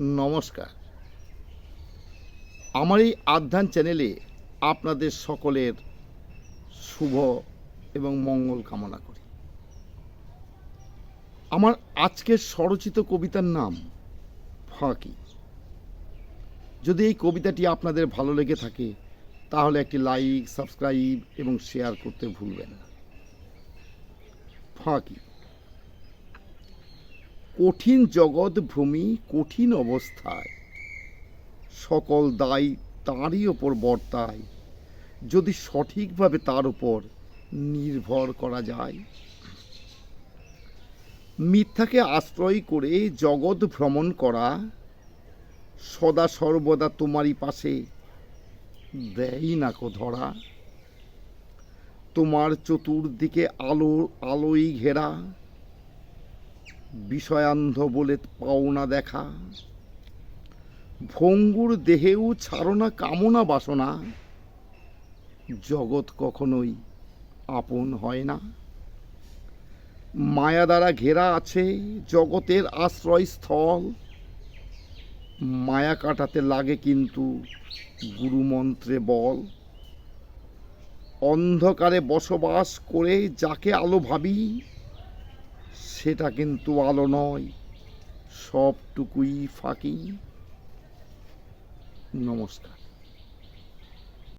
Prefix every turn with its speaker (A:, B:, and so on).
A: নমস্কার। আমার এই আধ্যান চ্যানেলে আপনাদের সকলের শুভ এবং মঙ্গল কামনা করি। আমার আজকের স্বরচিত কবিতার নাম ফাঁকি। যদি এই কবিতাটি আপনাদের ভালো লেগে থাকে, তাহলে একটি লাইক, সাবস্ক্রাইব এবং শেয়ার করতে ভুলবেন না। ফাঁকি। কঠিন জগৎ ভূমি কঠিন অবস্থায়। সকল দায় তাঁরই ওপর বর্তায়। যদি সঠিকভাবে তার উপর নির্ভর করা যায়। মিথ্যাকে আশ্রয় করে জগৎ ভ্রমণ করা সদা সর্বদা তোমারই পাশে দেয় না কো ধরা। তোমার চতুর্দিকে আলো, আলোই ঘেরা। বিষয়ান্ধ বলে পাওনা দেখা। ভঙ্গুর দেহেও ছাড়ো না কামনা বাসনা। জগৎ কখনোই আপন হয় না। মায়া দ্বারা ঘেরা আছে জগতের আশ্রয়স্থল। মায়া কাটাতে লাগে কিন্তু গুরুমন্ত্রে বল। অন্ধকারে বসবাস করে যাকে আলো ভাবি সেটা কিন্তু আলো নয় সবটুকুই ফাঁকি। নমস্কার।